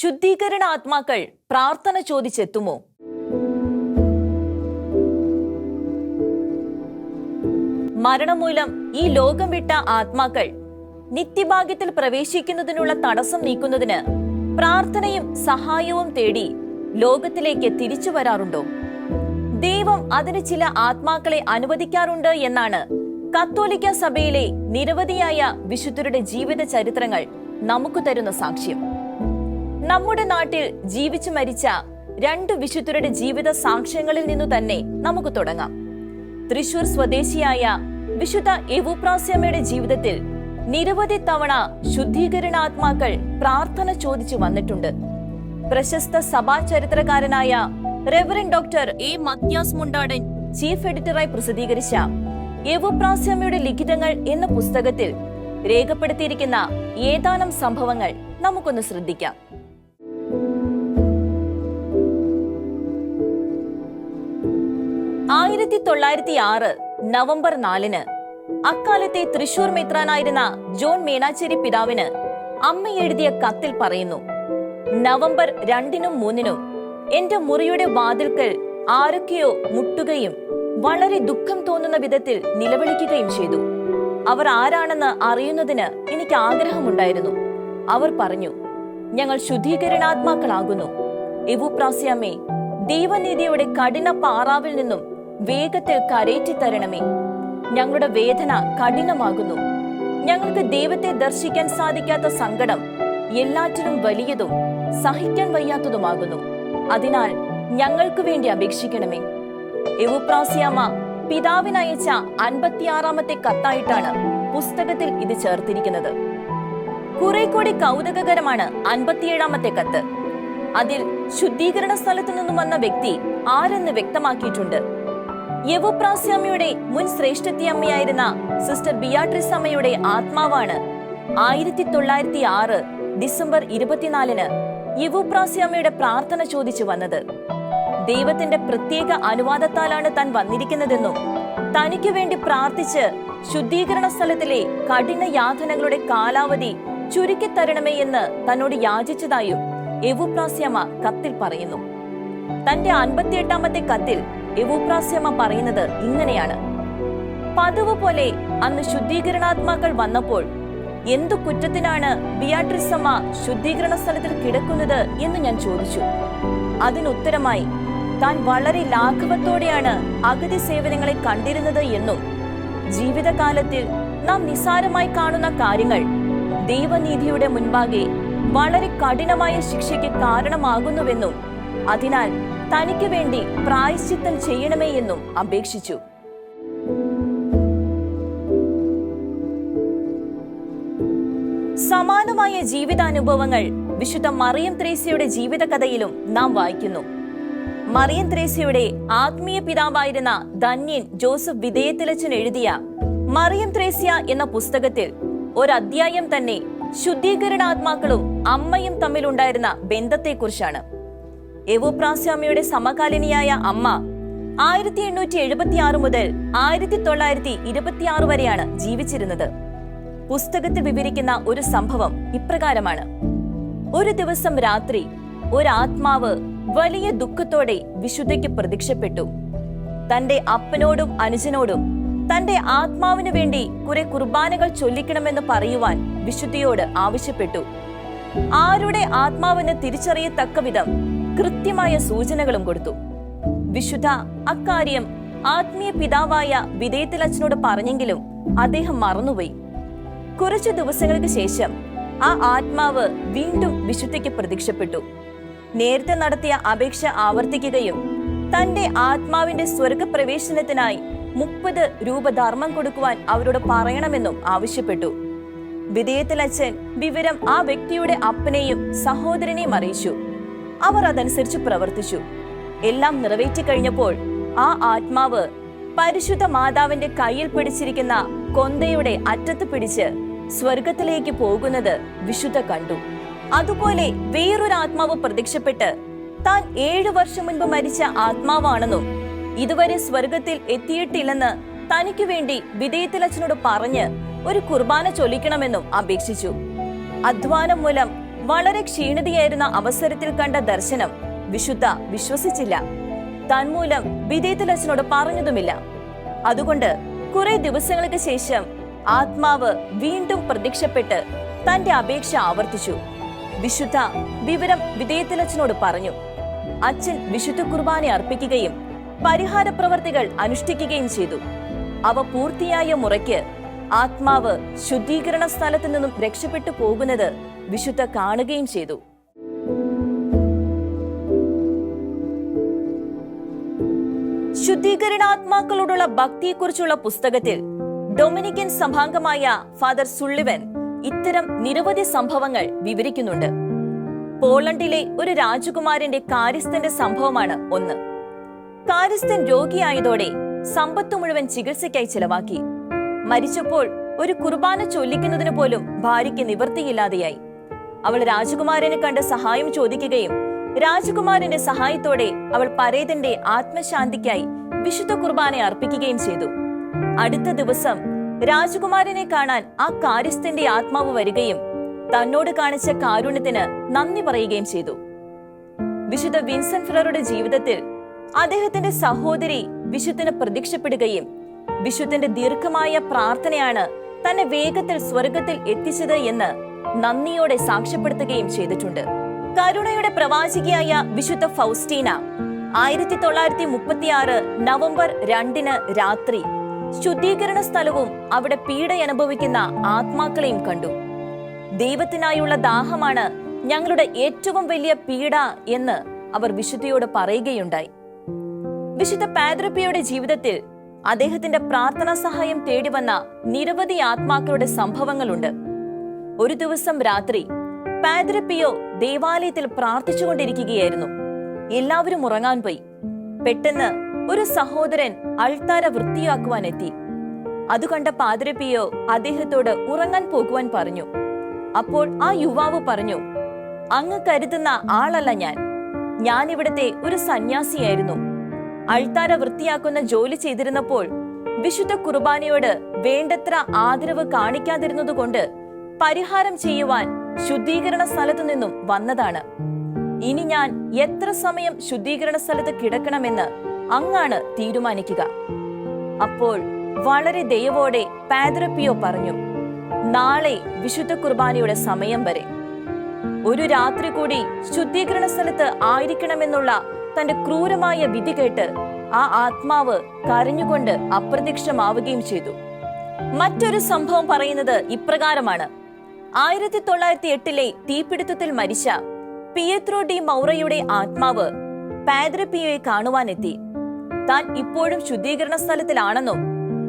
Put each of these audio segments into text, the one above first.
ശുദ്ധീകരണ ആത്മാക്കൾ പ്രാർത്ഥന ചോദിച്ചെത്തുമോ? മരണം മൂലം ഈ ലോകം വിട്ട ആത്മാക്കൾ നിത്യഭാഗ്യത്തിൽ പ്രവേശിക്കുന്നതിനുള്ള തടസ്സം നീക്കുന്നതിന് പ്രാർത്ഥനയും സഹായവും തേടി ലോകത്തിലേക്ക് തിരിച്ചു വരാറുണ്ടോ? ദൈവം അതിന് ചില ആത്മാക്കളെ അനുവദിക്കാറുണ്ട് എന്നാണ് കത്തോലിക്ക സഭയിലെ നിരവധിയായ വിശുദ്ധരുടെ ജീവിത ചരിത്രങ്ങൾ നമുക്ക് തരുന്ന സാക്ഷ്യം. നമ്മുടെ നാട്ടിൽ ജീവിച്ചു മരിച്ച രണ്ട് വിശുദ്ധരുടെ ജീവിത സാക്ഷ്യങ്ങളിൽ നിന്നു തന്നെ നമുക്ക് തുടങ്ങാം. തൃശൂർ സ്വദേശിയായ വിശുദ്ധ യവുപ്രാസ്യമ്മയുടെ ജീവിതത്തിൽ നിരവധി തവണ ശുദ്ധീകരണാത്മാക്കൾ പ്രാർത്ഥന ചോദിച്ചു വന്നിട്ടുണ്ട്. പ്രശസ്ത സഭാ ചരിത്രകാരനായ reverend doctor A. Mathias Mundadan chief എഡിറ്ററായി പ്രസിദ്ധീകരിച്ച യവുപ്രാസ്യമ്മയുടെ ലിഖിതങ്ങൾ എന്ന പുസ്തകത്തിൽ രേഖപ്പെടുത്തിയിരിക്കുന്ന ഏതാനും സംഭവങ്ങൾ നമുക്കൊന്ന് ശ്രദ്ധിക്കാം. ആയിരത്തി തൊള്ളായിരത്തി ആറ് നവംബർ നാലിന് അക്കാലത്തെ തൃശൂർ മെത്രാനായിരുന്ന ജോൺ മേനാച്ചേരി പിതാവിന് അമ്മ എഴുതിയ കത്തിൽ പറയുന്നു നവംബർ രണ്ടിനും മൂന്നിനും എന്റെ മുറിയുടെ വാതിൽക്കൽ ആരൊക്കെയോ മുട്ടുകയും വളരെ ദുഃഖം തോന്നുന്ന വിധത്തിൽ നിലവിളിക്കുകയും ചെയ്തു. അവർ ആരാണെന്ന് അറിയുന്നതിന് എനിക്ക് ആഗ്രഹമുണ്ടായിരുന്നു. അവർ പറഞ്ഞു ഞങ്ങൾ ശുദ്ധീകരണാത്മാക്കളാകുന്നു. എവുപ്രാസ്യാമേ ദൈവനീതിയുടെ കഠിന പാറാവിൽ നിന്നും വേഗത്തിൽ കരേറ്റി തരണമേ. ഞങ്ങളുടെ വേദന കഠിനമാകുന്നു. ഞങ്ങൾക്ക് ദൈവത്തെ ദർശിക്കാൻ സാധിക്കാത്ത സങ്കടം എല്ലാറ്റിനും വലിയതും സഹിക്കാൻ വയ്യാത്തതുമാകുന്നു. അതിനാൽ ഞങ്ങൾക്ക് വേണ്ടി അപേക്ഷിക്കണമേ. എവുപ്രാസ്യാമ പിതാവിനയച്ച അൻപത്തിയാറാമത്തെ കത്തായിട്ടാണ് പുസ്തകത്തിൽ ഇത് ചേർത്തിരിക്കുന്നത്. കുറെ കൂടി കൗതുകകരമാണ് അൻപത്തിയേഴാമത്തെ കത്ത്. അതിൽ ശുദ്ധീകരണ സ്ഥലത്തു നിന്നും വന്ന വ്യക്തി ആരെന്ന് വ്യക്തമാക്കിയിട്ടുണ്ട്. യവുപ്രാസ്യാമ്മയുടെ മുൻ ശ്രേഷ്ഠത്തി അമ്മയായിരുന്ന സിസ്റ്റർ ബിയാട്രിസ് അമ്മയുടെ ആത്മാവാണ്. ആയിരത്തി തൊള്ളായിരത്തി ആറ് ഡിസംബർ ഇരുപത്തിനാലിന് യവുപ്രാസ്യാമ്മയുടെ പ്രാർത്ഥന ചോദിച്ചു വന്നത്. ദൈവത്തിന്റെ പ്രത്യേക അനുവാദത്താലാണ് താൻ വന്നിരിക്കുന്നതെന്നും തനിക്ക് വേണ്ടി പ്രാർത്ഥിച്ച് ശുദ്ധീകരണ സ്ഥലത്തിലെ കഠിന യാതനകളുടെ കാലാവധി ചുരുക്കിത്തരണമേ എന്ന് തന്നോട് യാചിച്ചതായും എവുപ്രാസ്യമ്മ കത്തിൽ പറയുന്നു. തന്റെ അൻപത്തിയെട്ടാമത്തെ കത്തിൽ എവുപ്രാസ്യമ്മ പറയുന്നത് ഇങ്ങനെയാണ്. പതിവ് പോലെ അന്ന് ശുദ്ധീകരണാത്മാക്കൾ വന്നപ്പോൾ എന്തു കുറ്റത്തിനാണ് ബിയാട്രിസമ്മ ശുദ്ധീകരണ സ്ഥലത്തിൽ കിടക്കുന്നത് എന്ന് ഞാൻ ചോദിച്ചു. അതിനുത്തരമായി താൻ വളരെ ലാഘവത്തോടെയാണ് അഗതി സേവനങ്ങളെ കണ്ടിരുന്നത് എന്നും ജീവിതകാലത്തിൽ നാം നിസ്സാരമായി കാണുന്ന കാര്യങ്ങൾ ദൈവനീതിയുടെ മുൻപാകെ വളരെ കഠിനമായ ശിക്ഷയ്ക്ക് കാരണമാകുന്നുവെന്നും അതിനാൽ തനിക്ക് വേണ്ടി പ്രായശ്ചിത്തം ചെയ്യണമേ എന്നും അപേക്ഷിച്ചു. സമാനമായ ജീവിതാനുഭവങ്ങൾ വിശുദ്ധ മറിയം ത്രേസ്യയുടെ ജീവിതകഥയിലും നാം വായിക്കുന്നു. മറിയം ത്രേസ്യയുടെ ആത്മീയ പിതാവായിരുന്ന ധന്യൻ ജോസഫ് വിധേയത്തിലച്ചൻ എഴുതിയ മറിയം ത്രേസ്യ എന്ന പുസ്തകത്തിൽ ഒരധ്യായം തന്നെ ശുദ്ധീകരണാത്മാക്കളും അമ്മയും തമ്മിലുണ്ടായിരുന്ന ബന്ധത്തെക്കുറിച്ചാണ്. എവോപ്രാസ്യാമ്മയുടെ സമകാലിനിയായ അമ്മ. ആയിരത്തി എണ്ണൂറ്റി എഴുപത്തി ആറ് മുതൽ ആയിരത്തി തൊള്ളായിരത്തി ഇരുപത്തിയാറ് വരെയാണ് ജീവിച്ചിരുന്നത്. പുസ്തകത്തിൽ വിവരിക്കുന്ന ഒരു സംഭവം ഇപ്രകാരമാണ്. ഒരു ദിവസം രാത്രി ഒരാത്മാവ് വലിയ ദുഃഖത്തോടെ വിശുദ്ധയ്ക്ക് പ്രത്യക്ഷപ്പെട്ടു. തന്റെ അപ്പനോടും അനുജനോടും തന്റെ ആത്മാവിനു വേണ്ടി കുറെ കുർബാനകൾ ചൊല്ലിക്കണമെന്ന് പറയുവാൻ വിശുദ്ധിയോട് ആവശ്യപ്പെട്ടു. ആരുടെ ആത്മാവിന് തിരിച്ചറിയത്തക്ക വിധം കൃത്യമായ സൂചനകളും കൊടുത്തു. വിശുദ്ധ അക്കാര്യം ആത്മീയ പിതാവായ വിധേയത്തിലച്ഛനോട് പറഞ്ഞെങ്കിലും അദ്ദേഹം മറന്നുപോയി. കുറച്ചു ദിവസങ്ങൾക്ക് ശേഷം ആ ആത്മാവ് വീണ്ടും വിശുദ്ധയ്ക്ക് പ്രത്യക്ഷപ്പെട്ടു. നേരത്തെ നടത്തിയ അപേക്ഷ ആവർത്തിക്കുകയും തന്റെ ആത്മാവിന്റെ സ്വർഗപ്രവേശനത്തിനായി മുപ്പത് രൂപ ധർമ്മം കൊടുക്കുവാൻ അവരോട് പറയണമെന്നും ആവശ്യപ്പെട്ടു. വിധേയത്തിലച്ഛൻ വിവരം ആ വ്യക്തിയുടെ അപ്പനെയും സഹോദരനെയും അറിയിച്ചു. അവർ അതനുസരിച്ച് പ്രവർത്തിച്ചു. എല്ലാം നിറവേറ്റി കഴിഞ്ഞപ്പോൾ ആ ആത്മാവ് പരിശുദ്ധ മാതാവിന്റെ കയ്യിൽ പിടിച്ചിരിക്കുന്ന കൊന്തയുടെ അറ്റത്ത് പിടിച്ച് സ്വർഗത്തിലേക്ക് പോകുന്നത് വിശുദ്ധ കണ്ടു. അതുപോലെ വേറൊരു ആത്മാവ് പ്രത്യക്ഷപ്പെട്ട് താൻ ഏഴു വർഷം മുൻപ് മരിച്ച ആത്മാവാണെന്നും ഇതുവരെ സ്വർഗത്തിൽ എത്തിയിട്ടില്ലെന്ന് തനിക്ക് വേണ്ടി വിധേയത്തിലച്ഛനോട് പറഞ്ഞ് ഒരു കുർബാന ചൊല്ലിക്കണമെന്നും അപേക്ഷിച്ചു. അധ്വാനം മൂലം വളരെ ക്ഷീണിതയായിരുന്ന അവസരത്തിൽ കണ്ട ദർശനം വിശുദ്ധ വിശ്വസിച്ചില്ല. തന്മൂലം വിദേതലച്ചനോട് പറഞ്ഞതുമില്ല. അതുകൊണ്ട് കുറെ ദിവസങ്ങൾക്ക് ശേഷം ആത്മാവ് വീണ്ടും പ്രത്യക്ഷപ്പെട്ട് തന്റെ അപേക്ഷ ആവർത്തിച്ചു. വിശുദ്ധ വിവരം വിദേതലച്ചനോട് പറഞ്ഞു. അച്ഛൻ വിശുദ്ധ കുർബാന അർപ്പിക്കുകയും പരിഹാര പ്രവർത്തികൾ അനുഷ്ഠിക്കുകയും ചെയ്തു. അവ പൂർത്തിയായ മുറയ്ക്ക് ആത്മാവ് ശുദ്ധീകരണ സ്ഥലത്തു നിന്നും രക്ഷപ്പെട്ടു പോകുന്നത് വിശുദ്ധ കാണുകയും ചെയ്തു. ശുദ്ധീകരണാത്മാക്കളോടുള്ള ഭക്തിയെക്കുറിച്ചുള്ള പുസ്തകത്തിൽ ഡൊമിനിക്കൻ സഭാംഗമായ ഫാദർ സുള്ളിവൻ ഇത്തരം നിരവധി സംഭവങ്ങൾ വിവരിക്കുന്നുണ്ട്. പോളണ്ടിലെ ഒരു രാജകുമാരന്റെ കാര്യസ്ഥന്റെ സംഭവമാണ് ഒന്ന്. കാര്യസ്ഥൻ രോഗിയായതോടെ സമ്പത്ത് മുഴുവൻ ചികിത്സയ്ക്കായി ചെലവാക്കി. മരിച്ചപ്പോൾ ഒരു കുർബാന ചൊല്ലിക്കുന്നതിന് പോലും ഭാര്യയ്ക്ക് നിവൃത്തിയില്ലാതെയായി. അവൾ രാജകുമാരനെ കണ്ട് സഹായം ചോദിക്കുകയും രാജകുമാരന്റെ സഹായത്തോടെ അവൾ പരേതന്റെ ആത്മശാന്തിക്കായി വിശുദ്ധ കുർബാന അർപ്പിക്കുകയും ചെയ്തു. അടുത്ത ദിവസം രാജകുമാരനെ കാണാൻ ആ കാര്യസ്ഥന്റെ ആത്മാവ് വരികയും തന്നോട് കാണിച്ച കാരുണ്യത്തിന് നന്ദി പറയുകയും ചെയ്തു. വിശുദ്ധ വിൻസെന്റ് ഫിററുടെ ജീവിതത്തിൽ അദ്ദേഹത്തിന്റെ സഹോദരി വിശുദ്ധന് പ്രത്യക്ഷപ്പെടുകയും വിശുദ്ധന്റെ ദീർഘമായ പ്രാർത്ഥനയാണ് തന്നെ വേഗത്തിൽ സ്വർഗത്തിൽ എത്തിച്ചത് എന്ന് നന്ദിയോടെ സാക്ഷ്യപ്പെടുത്തുകയും ചെയ്തിട്ടുണ്ട്. കരുണയുടെ പ്രവാചികയായ വിശുദ്ധ ഫൗസ്റ്റീന ആയിരത്തി തൊള്ളായിരത്തി മുപ്പത്തിയാറ് നവംബർ രണ്ടിന് രാത്രി ശുദ്ധീകരണ സ്ഥലവും അവിടെ പീഡയനുഭവിക്കുന്ന ആത്മാക്കളെയും കണ്ടു. ദൈവത്തിനായുള്ള ദാഹമാണ് ഞങ്ങളുടെ ഏറ്റവും വലിയ പീഡ എന്ന് അവർ വിശുദ്ധിയോട് പറയുകയുണ്ടായി. വിശുദ്ധ പാദ്രപ്പിയുടെ ജീവിതത്തിൽ അദ്ദേഹത്തിന്റെ പ്രാർത്ഥനാ സഹായം തേടി വന്ന നിരവധി ആത്മാക്കളുടെ സംഭവങ്ങളുണ്ട്. ഒരു ദിവസം രാത്രി പാദ്രപ്പിയോ ദേവാലയത്തിൽ പ്രാർത്ഥിച്ചുകൊണ്ടിരിക്കുകയായിരുന്നു. എല്ലാവരും ഉറങ്ങാൻ പോയി. പെട്ടെന്ന് ഒരു സഹോദരൻ അൾത്താര വൃത്തിയാക്കുവാൻ എത്തി. അത് കണ്ട പാദ്രപ്പിയോ അദ്ദേഹത്തോട് ഉറങ്ങാൻ പോകുവാൻ പറഞ്ഞു. അപ്പോൾ ആ യുവാവ് പറഞ്ഞു അങ്ങ് കരുതുന്ന ആളല്ല ഞാൻ. ഞാൻ ഇവിടുത്തെ ഒരു സന്യാസിയായിരുന്നു. അൾത്താര വൃത്തിയാക്കുന്ന ജോലി ചെയ്തിരുന്നപ്പോൾ വിശുദ്ധ കുർബാനയോട് വേണ്ടത്ര ആദരവ് കാണിക്കാതിരുന്നതുകൊണ്ട് പരിഹാരം ചെയ്യുവാൻ ശുദ്ധീകരണ സ്ഥലത്തു നിന്നും വന്നതാണ്. ഇനി ഞാൻ എത്ര സമയം ശുദ്ധീകരണ സ്ഥലത്ത് കിടക്കണമെന്ന് അങ്ങാണ് തീരുമാനിക്കുക. അപ്പോൾ വളരെ ദയവോടെ പാദ്രപ്പിയോ പറഞ്ഞു നാളെ വിശുദ്ധ കുർബാനയുടെ സമയം വരെ. ഒരു രാത്രി കൂടി ശുദ്ധീകരണ സ്ഥലത്ത് ആയിരിക്കണമെന്നുള്ള തന്റെ ക്രൂരമായ വിധി കേട്ട് ആ ആത്മാവ് കരഞ്ഞുകൊണ്ട് അപ്രത്യക്ഷമാവുകയും ചെയ്തു. മറ്റൊരു സംഭവം പറയുന്നത് ഇപ്രകാരമാണ്. ആയിരത്തി തൊള്ളായിരത്തി എട്ടിലെ തീപിടുത്തത്തിൽ മരിച്ച പിയത്രോ ഡി മൗറയുടെ ആത്മാവ് പാദ്രപ്പിയോയെ കാണുവാനെത്തി. താൻ ഇപ്പോഴും ശുദ്ധീകരണ സ്ഥലത്തിലാണെന്നും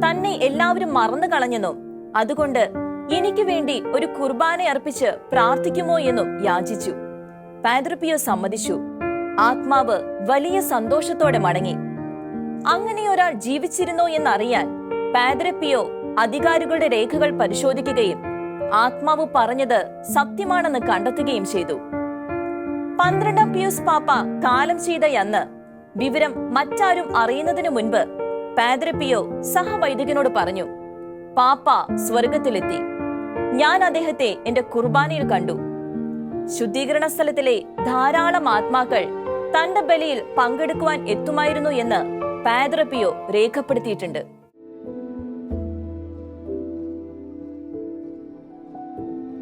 തന്നെ എല്ലാവരും മറന്നു കളഞ്ഞെന്നും അതുകൊണ്ട് എനിക്ക് വേണ്ടി ഒരു കുർബാന അർപ്പിച്ച് പ്രാർത്ഥിക്കുമോ എന്നും യാചിച്ചു. പാദ്രപിയോ സമ്മതിച്ചു. ആത്മാവ് വലിയ സന്തോഷത്തോടെ മടങ്ങി. അങ്ങനെ ഒരാൾ ജീവിച്ചിരുന്നോ എന്നറിയാൻ പാദ്രപിയോ അധികാരികളുടെ രേഖകൾ പരിശോധിക്കുകയും ആത്മാവ് പറഞ്ഞത് സത്യമാണെന്ന് കണ്ടെത്തുകയും ചെയ്തു. പന്ത്രണ്ടാം പിയൂസ് പാപ്പ കാലം ചെയ്ത അന്ന് വിവരം മറ്റാരും അറിയുന്നതിനു മുൻപ് പാദ്രപ്പിയോ സഹവൈദികനോട് പറഞ്ഞു പാപ്പ സ്വർഗത്തിലെത്തി ഞാൻ അദ്ദേഹത്തെ എന്റെ കുർബാനയിൽ കണ്ടു. ശുദ്ധീകരണ സ്ഥലത്തിലെ ധാരാളം ആത്മാക്കൾ തന്റെ ബലിയിൽ പങ്കെടുക്കുവാൻ എത്തുമായിരുന്നു എന്ന് പാദ്രപ്പിയോ രേഖപ്പെടുത്തിയിട്ടുണ്ട്.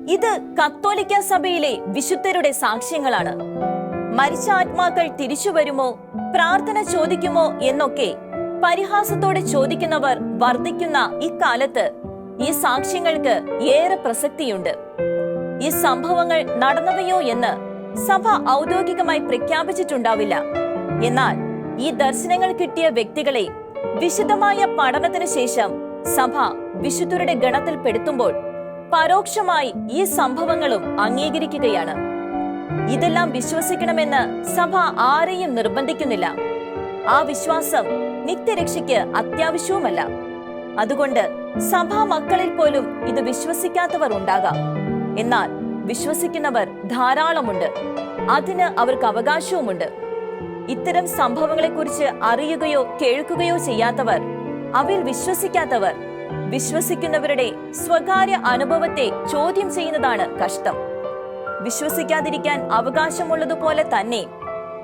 ഇത് കത്തോലിക്ക സഭയിലെ വിശുദ്ധരുടെ സാക്ഷ്യങ്ങളാണ്. മരിച്ച ആത്മാക്കൾ തിരിച്ചു വരുമോ? പ്രാർത്ഥന ചോദിക്കുമോ? എന്നൊക്കെ പരിഹാസത്തോടെ ചോദിക്കുന്നവർ വർദ്ധിക്കുന്ന ഇക്കാലത്ത് ഈ സാക്ഷ്യങ്ങൾക്ക് ഏറെ പ്രസക്തിയുണ്ട്. ഈ സംഭവങ്ങൾ നടന്നവയോ എന്ന് സഭ ഔദ്യോഗികമായി പ്രഖ്യാപിച്ചിട്ടുണ്ടാവില്ല. എന്നാൽ ഈ ദർശനങ്ങൾ കിട്ടിയ വ്യക്തികളെ വിശദമായ പഠനത്തിനു ശേഷം സഭ വിശുദ്ധരുടെ ഗണത്തിൽ പെടുത്തുമ്പോൾ പരോക്ഷമായി ഈ സംഭവങ്ങളും അംഗീകരിക്കുകയാണ്. ഇതെല്ലാം വിശ്വസിക്കണമെന്ന് സഭ ആരെയും നിർബന്ധിക്കുന്നില്ല. ആ വിശ്വാസം നിത്യരക്ഷയ്ക്ക് അത്യാവശ്യവുമല്ല. അതുകൊണ്ട് സഭാ മക്കളിൽ പോലും ഇത് വിശ്വസിക്കാത്തവർ ഉണ്ടാകാം. എന്നാൽ വിശ്വസിക്കുന്നവർ ധാരാളമുണ്ട്. അതിന് അവർക്ക് അവകാശവുമുണ്ട്. ഇത്തരം സംഭവങ്ങളെക്കുറിച്ച് അറിയുകയോ കേൾക്കുകയോ ചെയ്യാത്തവർ അവയിൽ വിശ്വസിക്കാത്തവർ വിശ്വസിക്കുന്നവരുടെ സ്വകാര്യ അനുഭവത്തെ ചോദ്യം ചെയ്യുന്നതാണ് കഷ്ടം. വിശ്വസിക്കാതിരിക്കാൻ അവകാശമുള്ളതുപോലെ തന്നെ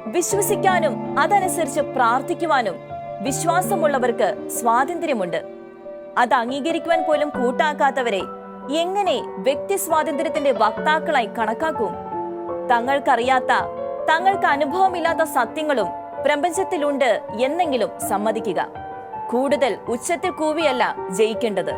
വിശ്വസിക്കാനും അതനുസരിച്ച് പ്രാർത്ഥിക്കുവാനും വിശ്വാസമുള്ളവർക്ക് സ്വാതന്ത്ര്യമുണ്ട്. അത് അംഗീകരിക്കുവാൻ പോലും കൂട്ടാക്കാത്തവരെ എങ്ങനെ വ്യക്തി സ്വാതന്ത്ര്യത്തിന്റെ വക്താക്കളായി കണക്കാക്കും? തങ്ങൾക്കറിയാത്ത തങ്ങൾക്ക് അനുഭവമില്ലാത്ത സത്യങ്ങളും പ്രപഞ്ചത്തിലുണ്ട് എന്നെങ്കിലും സമ്മതിക്കുക. കൂടുതൽ ഉച്ചത്തിൽ കൂവിയല്ല ജയിക്കേണ്ടത്.